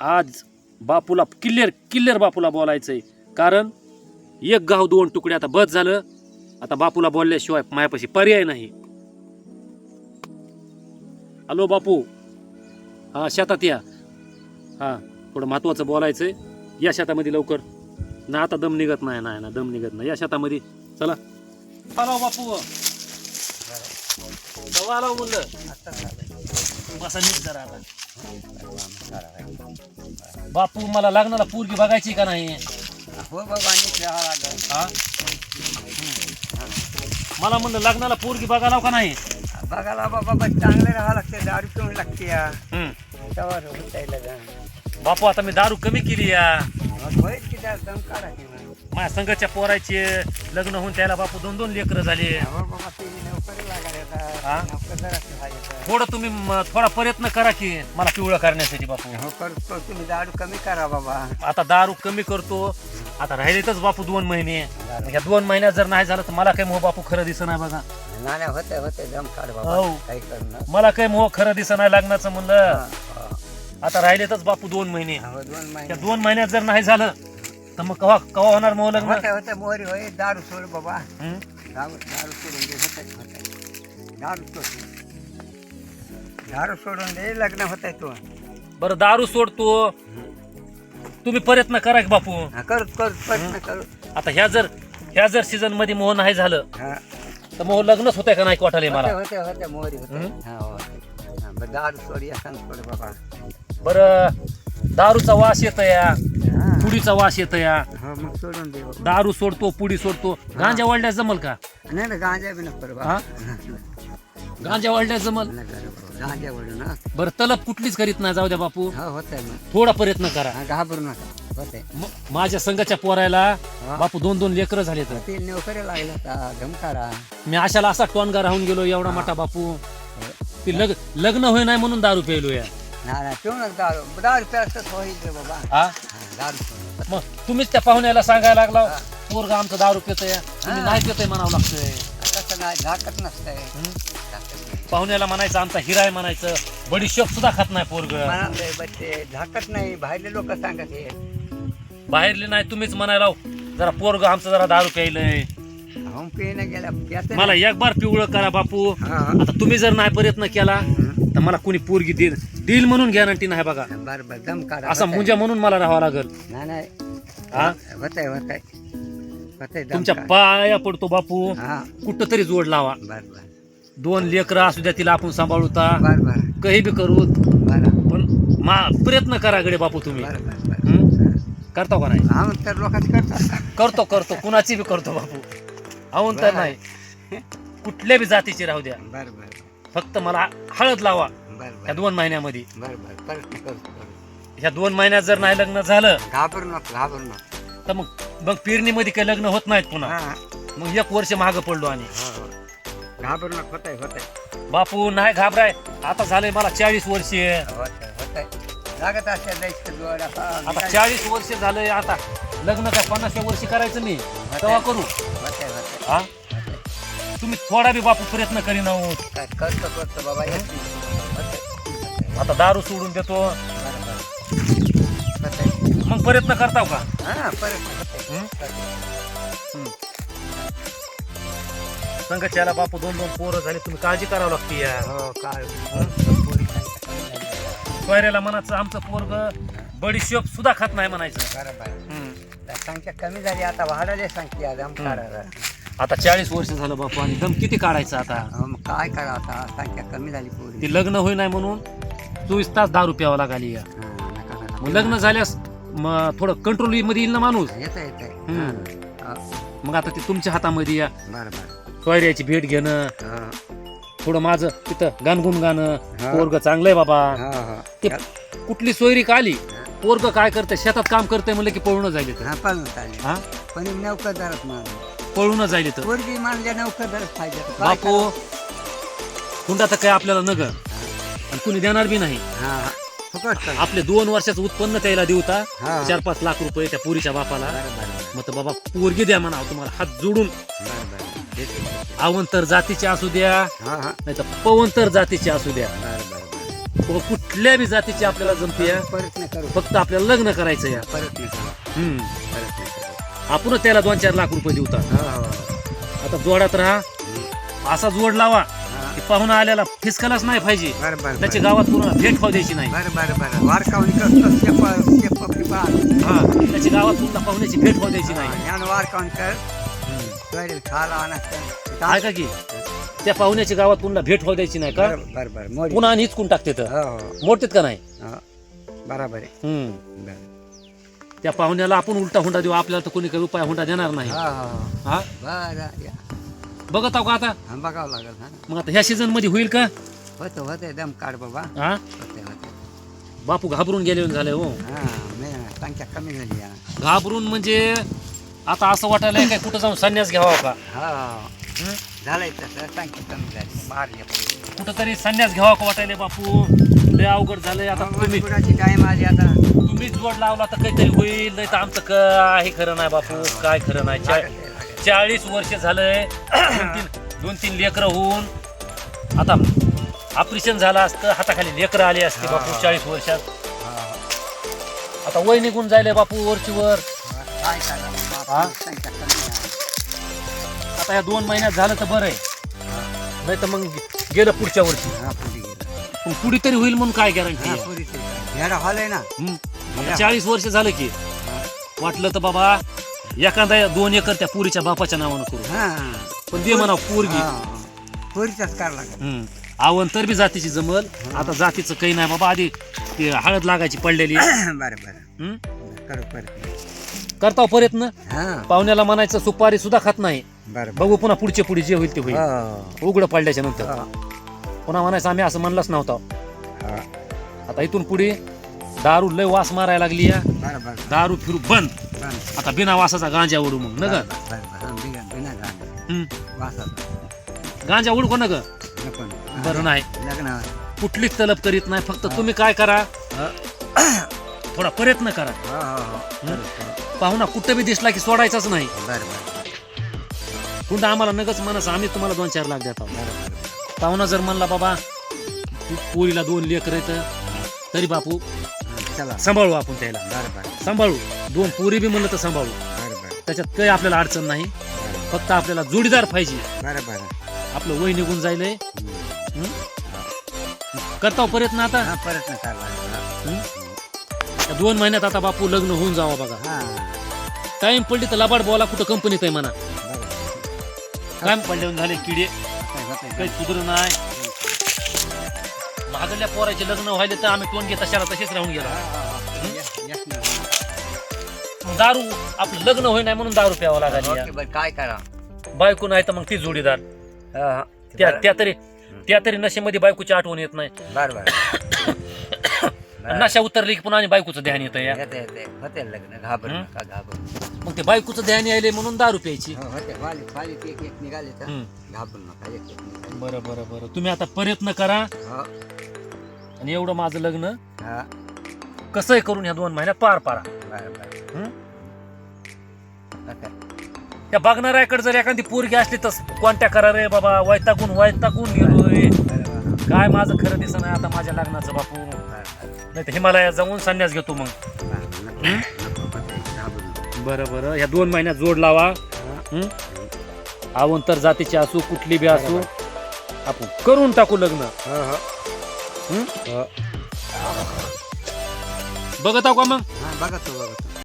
आज बापूला किल्लेर किल्लेर बापूला बोलायचंय. कारण एक गाव दोन तुकडे आता बस झालं. आता बापूला बोलल्याशिवाय मायापाशी पर्याय नाही. हॅलो बापू. हा शेतात या. हा थोडं महत्वाचं बोलायचंय. या शेतामध्ये लवकर. ना आता दम निघत नाही नाही ना दम निघत नाही. या शेतामध्ये. चला. हॅलो बापू. आलो म्हणलं. बसा नीट जरा आता. बापू मला लग्नाला पोरगी बघायची का नाही? हो बाबा हा? मला म्हणलं लग्नाला पोरगी बघायला का नाही? बघायला बाबा चांगलं राहावं लागते दारू पिऊन लागते या. बापू आता मी दारू कमी केली या. माझ्या संघाच्या पोराचे लग्न होऊन त्याला बापू दोन दोन लेकरं झाले. हो बाबा हा? थोडं तुम्ही म- थोडा प्रयत्न करा की मला पिवळं करण्यासाठी बापू. हो करतो तुम्ही दारू कमी करा बाबा. आता दारू कमी करतो. आता राहिलेतच बापू दोन महिने. ह्या दोन महिन्यात जर नाही झालं तर मला काही मोह बापू खरं दिसत नाही बघा होते होते दम काढ हो. बाबा काही करणं मला काही मोह खरं नाही लग्नाचं म्हणलं. हा, हा. आता राहिलेतच बापू दोन महिने. हो, दोन त्या महिने दोन महिन्यात जर नाही झालं तर मग कवा कवा होणार मोह लग्न? होते होते मोहरी होय. दारू सोड बाबा. हं? दारू दारू सोडून दे. होते होते दारू सोड. दारू सोडून दे लग्न होत आहे तू. बरं दारू सोडतो. तुम्ही प्रयत्न करा की बापू. हा, करू करू प्रयत्न करू. आता ह्या जर ह्या जर सीझनमध्ये मोह नाही झालं हा. तर मोह लग्नच होतंय का नाही वाटायला होते मला होते होते मोहरी होते हं? हा होते हा, बरं दारू सोड या सांग सोड बाबा. बरं दारूचा वास येत या. हा. पुडीचा वास येत या. हो मग सोडून दे बाबा. दारू सोडतो पुडी सोडतो. गांजा वळण्यास जमल का? नाही ना गांजा बी नको रे हा? गांजा वळण्यास जमल? नाही करू बाबा. ना बरं तलब कुठलीच करीत नाही जाऊ द्या बापू. हो होत आहे मग. थोडा प्रयत्न करा. हा, घाबरू नका. होते म- माझ्या संघाच्या पोरायला हा. बापू दोन दोन लेकरं झाले तर. ते नोकरी लागले आता धमकारा मी अशाला असा टोनगा राहून गेलो एवढा मोठा बापू. ती लग लग्न होय नाही म्हणून दारू प्यायलो या. पिऊ नका दारू. दारू प्यासच होईल रे बाबा. हा? हा, दारू. मग तुम्हीच त्या पाहुण्याला सांगायला लागला हा. पोरगा आमचं दारू पितय. तुम्ही हा. नाही पितय म्हणावं लागतंय. तसं नाही झाकत नसतंय. हं? झाकत नाही. पाहुण्याला म्हणायचं आमचा हिरा आहे म्हणायचं बडीशोप सुद्धा खात नाही पोरग. बच्चे झाकत नाही बाहेरले लोक सांगत हे. बाहेरले नाही तुम्हीच म्हणायला लाव, जरा पोरग आमचं जरा दारू प्यायलंय. हम पिणे गेल्या प्याचं मला एक बार पिवळं करा बापू. हा. आता तुम्ही जर नाही प्रयत्न केला तर मला कोणी पोरगी देईल. देईल म्हणून गॅरंटी नाही बघा. बर बर दम काढा असा होतंय. मुंजा म्हणून मला राहावं लागल. नाही हा? तुमच्या. पाया पडतो बापू. हा. कुठं तरी जोड लावा. बर बर. दोन लेकरं असू द्या तिला आपण सांभाळूता बर बर. काही बी करू. बर. पण मा प्रयत्न करा गडे बापू तुम्ही. बर बर बर. हं? करता का नाही? हा तर लोकांच करतात. करतो करतो. कुणाची बी करतो बापू. ahun तर नाही. कुठल्या बी जातीची राहू द्या. बर बर. फक्त मला हळद लावा. बर या बर दोन महिन्यामध्ये. बर बर. प्रयत्न करतो करतो. ह्या दोन महिन्यात जर नाही लग्न झालं घाबरू नको घाबरू नको. तर मग मग पेरणीमध्ये काही लग्न होत नाहीत पुन्हा. हा. मग एक वर्ष मागं पडलो आणि हो, हो. घाबरू नको होतंय होतंय. बापू नाही घाबराय. आता झालंय मला चाळीस वर्ष. होतंय होतंय. लागत असते जायचं जोड आता आता चाळीस वर्ष झालंय आता लग्न काय पन्नासच्या वर्षी करायचं मी? तेव्हा करू? हा? तुम्ही थोडा बी बापू प्रयत्न करीन आहोत काय करतो करतो बाबा येत. आता दारू सोडून देतो. मग प्रयत्न करताव का? हा परत. हं? संघच्याला बापू दोन दोन पोरं झाले. तुम्ही काळजी करावं लागते या. हो काय. सोयऱ्याला म्हणायचं आमचं पोरग बडीशोप सुद्धा खात नाही म्हणायचं. बरोबर. हम्म. संख्या कमी झाली आता आम काढायला. आता चाळीस वर्ष झालं बापू आणि दम किती काढायचं आता? काय करा आता? संख्या कमी झाली पोरी. ती लग्न होई नाही म्हणून चोवीस तास दारू प्यावं लागली या. मग लग्न झाल्यास मग थोडं कंट्रोलमध्ये येईल ना माणूस? येतं येतंय. हम्म. हा, मग आता ते तुमच्या हातामध्ये या. बरं. बरं सोयऱ्याची भेट घेणं. हा, थोडं माझं तिथं गाणगुण गाणं. हा. पोरग चांगलंय बाबा. हा, हा. ते कुठली सोयरी का आली? पोरग काय करते शेतात काम करते म्हणलं की पळून जाईल इथं. हा पळून चालेल. हा? पण नौकरदारच माझं पळून जाईल तर पोरगी मानल्या नौकरदारच पाहिजे. तर काय बापू करावं? हुंडा तर काय आपल्याला नग. आणि कुणी देणार बी नाही. हा हा. फुकट कर. आपले दोन वर्षाचं उत्पन्न त्याला देऊता. हा. चार पाच लाख रुपये त्या पुरीच्या बापाला. बरं, बरं, मग तर बाबा पोरगी द्या म्हणा तुम्हाला. हात जोडून. बरं, बरं. अवंतर जातीचे असू द्या हा हा. नाही तर पवंतर जातीचे असू द्या. बरं बरं कुठल्या बी जातीची आपल्याला जमते करू. फक्त आपल्याला लग्न करायचं या. करू. हम्म. करू. आपणच त्याला दोन चार लाख रुपये देऊतात. हो हो आता जोडात राहा. असा जोड लावा हा. की पाहुणा आल्याला फिसकायलाच नाही पाहिजे. बरं बरं त्याची बरं गावात पूर्ण भेट खाऊ द्यायची नाही. बरं बरं बरं. वारकावणी करतो शेप शेप पिपा हा त्याची गावात पूर्ण पाहुण्याची भेट खाऊ द्यायची नाही. करेल खाला आणा ऐका की त्या पाहुण्याची गावात पुन्हा भेट होऊ द्यायची नाही का? पुन्हा आणि हिचकून टाकते तर? हो हो. मोडतेत का नाही? हो. बरोबर आहे. हम्म. बरं. त्या पाहुण्याला आपण उलटा हुंडा देऊ आपल्याला तर कोणी काही उपाय हुंडा देणार नाही. हो हो हा. बरं या. बघत आहो का आता? हा, बघावं लागेल हा. मग आता ह्या सीझनमध्ये होईल का? होतं होतं दम काढ बाबा. हा? होते होते. बापू घाबरून गेले झाले हो. हा मी संख्या कमी झाली या घाबरून म्हणजे आता असं वाटायला काय कुठं जाऊन संन्यास घ्यावा का? हो. हं? झालंय तसं. संख्या कमी झाली. मारली कुठं तरी संन्यास घ्यावा का वाटायला बापू? लय अवघड झालंय आता तुम्ही. आली आता? तुम्हीच जोड लावला तर काहीतरी होईल. नाही तर आमचं काय खरं नाही बापू. काय खरं नाही. चा-. चाळीस वर्ष झालंय. दोन तीन दोन तीन लेकरं होऊन. आता ऑपरेशन झालं असतं. हाताखाली लेकरं आली असते बापू चाळीस वर्षात. हा, आता वय निघून जायले बापू वरची वर हा. काय हा? आता या दोन महिन्यात झालं तर बरं आहे नाही तर मग गेलं पुढच्या वर्षी हा, गेलं. पण पुढे तरी होईल म्हणून काय गॅरंटी हा, ते हॉल आहे ना चाळीस वर्ष झालं की. वाटलं तर बाबा एखादा दोन एकर त्या पुरीच्या बापाच्या नावानं करू हा. पण दे म्हणा पोरगी. पुरीचाच करावं लागेल हम्म. आवंतर बी जातीची जमल आता जातीचं काही नाही बाबा आधी ते हळद लागायची पडलेली बरं बरं हम्म? करू परत. करताव प्रयत्न हा. पाहुण्याला म्हणायचं सुपारी सुद्धा खात नाही. बघू पुन्हा पुढचे पुढे जे होईल ते होईल. हो. उघडं पडल्याच्या नंतर. हो. पुन्हा म्हणायचं आम्ही असं म्हणलंच नव्हतं. हा. आता इथून पुढे दारू लय वास मारायला लागली या. दारू फिरू बंद. आता बिना वासाचा गांजा ओढू मग न ग बरं, बरं, बरं. हा, बिना बिना गाणं. हम्म. वासाचं. गांजा ओढू का न ग नको. ना. बरं नाही. लग्नावर. कुठलीच तलब करीत नाही. फक्त तुम्ही काय करा? थोडा प्रयत्न करा. हो हो हो. पाहुणा कुठं बी दिसला की सोडायचाच नाही. बरं बरं. हुंडा आम्हाला नगच म्हणस आम्ही तुम्हाला दोन चार लाख देतो. बरं बरं पाहुणा जर म्हणला बाबा पोरीला दोन लेकर येत तरी बापू हा, चला. सांभाळू आपण त्याला. बरं बरं. सांभाळू. दोन पोरी बी म्हणलं तर सांभाळू. बरं बरं. त्याच्यात काही आपल्याला अडचण नाही. बरं. फक्त आपल्याला जोडीदार पाहिजे. बरं बरं. आपलं वय निघून जायलंय. हम्म. करता प्रयत्न आता. हा लागेल. दोन महिन्यात आता बापू लग्न होऊन जावा बघा. हा. टाइम पडली तर लबाड बोला कुठं कंपनीत आहे म्हणा. काय पडले झाले किडे. काही सुधर नाही. मागल्या पोराचे लग्न व्हायले तर आम्ही तोंड घेत तशाला तसेच राहून गेलो. दारू आपलं लग्न होई नाही म्हणून दारू प्यावं बरं काय करा? बायको नाही तर मग ती जोडीदार. त्या त्या तरी त्या तरी नशेमध्ये बायकोची आठवण येत नाही. बरं बरं बरं. नशा उतरली की पुन्हा आणि बायकोचं ध्यान येतं या. येते येते होते लग्न घाबर? नका घाबर मग ते बायकोचं ध्यान यायले म्हणून दारू प्यायची. हो, होते. वाली वाली एक एक निघाले तर हम्म. घाबरू नका एक एक निघाले. बरं बरं बरं. तुम्ही आता प्रयत्न करा. हो. आणि एवढं माझं लग्न हा. कसंही करून ह्या दोन महिन्यात पार पाडा बरं बरं. हं? होते. त्या बघणाऱ्याकडे जर एखादी पोरगी असली तर कोणत्या करा रे बाबा? वैतागून वैतागून गेलोय. बरं बरं काय माझं खरं दिसत नाही आता माझ्या लग्नाचं बापू? नाही तर हिमालयात जाऊन संन्यास घेतो मग. बरं. बरं. ह्या दोन महिन्यात जोड लावा. हा. हं? अवंतर जातीची असू कुठली बी असू. आपण करून टाकू लग्न. हो. बघत आहो का मग? हा बघा तो बघा तो.